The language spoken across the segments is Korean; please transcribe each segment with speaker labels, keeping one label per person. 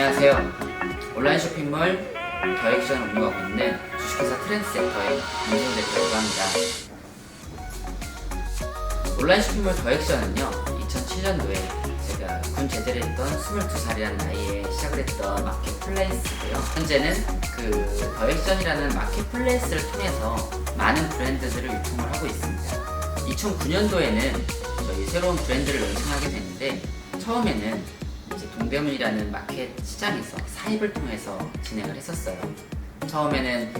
Speaker 1: 안녕하세요. 온라인 쇼핑몰 더액션을 운영하고 있는 주식회사 트렌드센터의 김성 대표라고 합니다. 온라인 쇼핑몰 더액션은요, 2007년도에 제가 군 제대를 했던 22살이라는 나이에 시작을 했던 마켓플레이스고요. 현재는 그 더액션이라는 마켓플레이스를 통해서 많은 브랜드들을 유통을 하고 있습니다. 2009년도에는 저희 새로운 브랜드를 런칭하게 됐는데 처음에는 이제 동대문이라는 마켓 시장에서 사입을 통해서 진행을 했었어요. 처음에는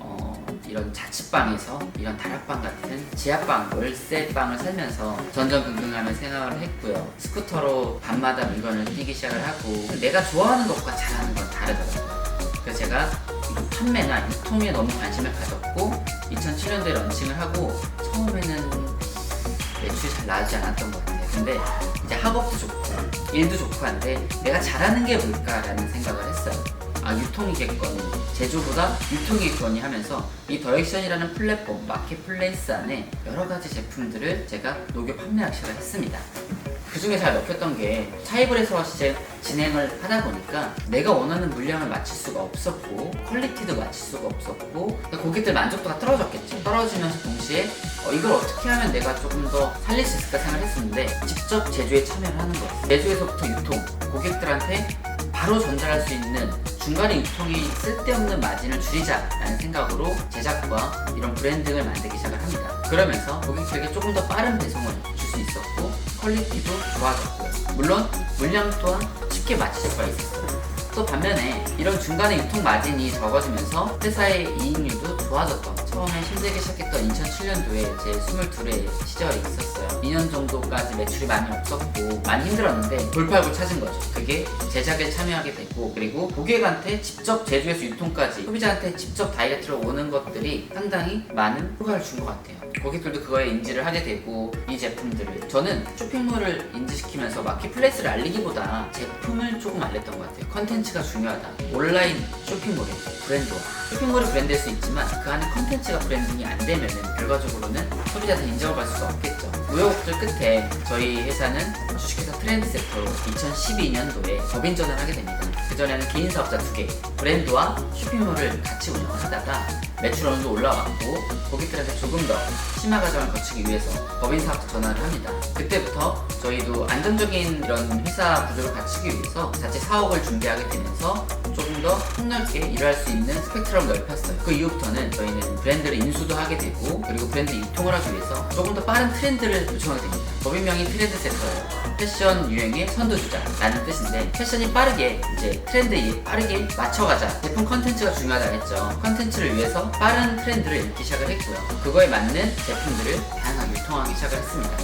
Speaker 1: 어, 이런 자취방에서 이런 다락방 같은 지하방, 월세방을 살면서 전전긍긍하며 생활을 했고요. 스쿠터로 밤마다 물건을 뛰기 시작을 하고 내가 좋아하는 것과 잘하는 건 다르더라고요. 그래서 제가 판매나 유통에 너무 관심을 가졌고 2007년도에 런칭을 하고 처음에는 매출이 잘 나오지 않았던 것 같아요. 근데 이제 학업도 좋고 일도 좋고 한데 내가 잘하는 게 뭘까라는 생각을 했어요. 아 유통이겠거니 제조보다 유통이겠거니 하면서 이 더액션이라는 플랫폼 마켓플레이스 안에 여러 가지 제품들을 제가 녹여 판매하기 시작을 했습니다. 그 중에 잘 먹혔던 게 이제 진행을 하다 보니까 내가 원하는 물량을 맞출 수가 없었고 퀄리티도 맞출 수가 없었고 그러니까 고객들 만족도가 떨어졌겠죠. 떨어지면서 동시에 어, 이걸 어떻게 하면 내가 조금 더 살릴 수 있을까 생각했었는데 직접 제조에 참여를 하는 거예요. 제조에서부터 유통, 고객들한테 바로 전달할 수 있는 중간에 유통이 쓸데없는 마진을 줄이자라는 생각으로 제작과 이런 브랜딩을 만들기 시작을 합니다. 그러면서 고객들에게 조금 더 빠른 배송을 줄 수 있었고 퀄리티도 좋아졌고요. 물론 물량 또한 쉽게 맞출 수가 있었어요. 또 반면에 이런 중간에 유통 마진이 적어지면서 회사의 이익률도 좋아졌던 처음에 힘들기 시작했던 2007년도에 제 22회 시절이 있었어요. 2년 정도까지 매출이 많이 없었고 많이 힘들었는데 돌파구를 찾은 거죠. 그게 제작에 참여하게 됐고 그리고 고객한테 직접 제조해서 유통까지 소비자한테 직접 다이어트로 오는 것들이 상당히 많은 효과를 준 것 같아요. 고객들도 그거에 인지를 하게 되고 이 제품들을 저는 쇼핑몰을 인지시키면서 마켓플레이스를 알리기보다 제품을 조금 알렸던 것 같아요. 컨텐츠가 중요하다. 온라인 쇼핑몰의 브랜드화. 쇼핑몰이 브랜드일 수 있지만 그 안에 컨텐츠가 브랜딩이 안 되면은 결과적으로는 소비자한테 인정을 받을 수가 없겠죠. 우 여곡절 끝에 저희 회사는 주식회사 트렌드세터로 2012년도에 법인전을 하게 됩니다. 그전에는 개인 사업자 두 개, 브랜드와 쇼핑몰을 같이 운영을 하다가 매출 어느 정도 올라왔고 고객들한테 조금 더 심화 과정을 거치기 위해서 법인 사업자 전환을 합니다. 그때부터 저희도 안정적인 이런 회사 구조를 갖추기 위해서 자체 사업을 준비하게 되면서 조금 더 폭넓게 일할 수 있는 스펙트럼을 넓혔어요. 그 이후부터는 저희는 브랜드를 인수도 하게 되고 그리고 브랜드 유통을 하기 위해서 조금 더 빠른 트렌드를 요청하게 됩니다. 법인명이 트렌드세터예요. 패션 유행의 선두주자라는 뜻인데 패션이 빠르게 이제 트렌드에 빠르게 맞춰가자 제품 컨텐츠가 중요하다 했죠 컨텐츠를 위해서 빠른 트렌드를 읽기 시작을 했고요 그거에 맞는 제품들을 다양하게 유통하기 시작을 했습니다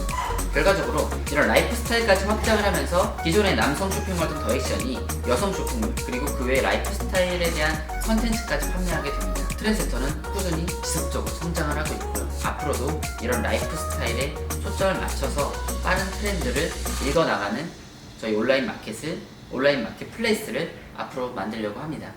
Speaker 1: 결과적으로 이런 라이프 스타일까지 확장을 하면서 기존의 남성 쇼핑몰던 더액션이 여성 쇼핑몰 그리고 그 외 라이프 스타일에 대한 컨텐츠까지 판매하게 됩니다 트렌드센터는 꾸준히 지속적으로 성장을 하고 있고요 앞으로도 이런 라이프 스타일에 초점을 맞춰서 빠른 트렌드를 읽어나가는 저희 온라인 마켓을 온라인 마켓 플레이스를 앞으로 만들려고 합니다.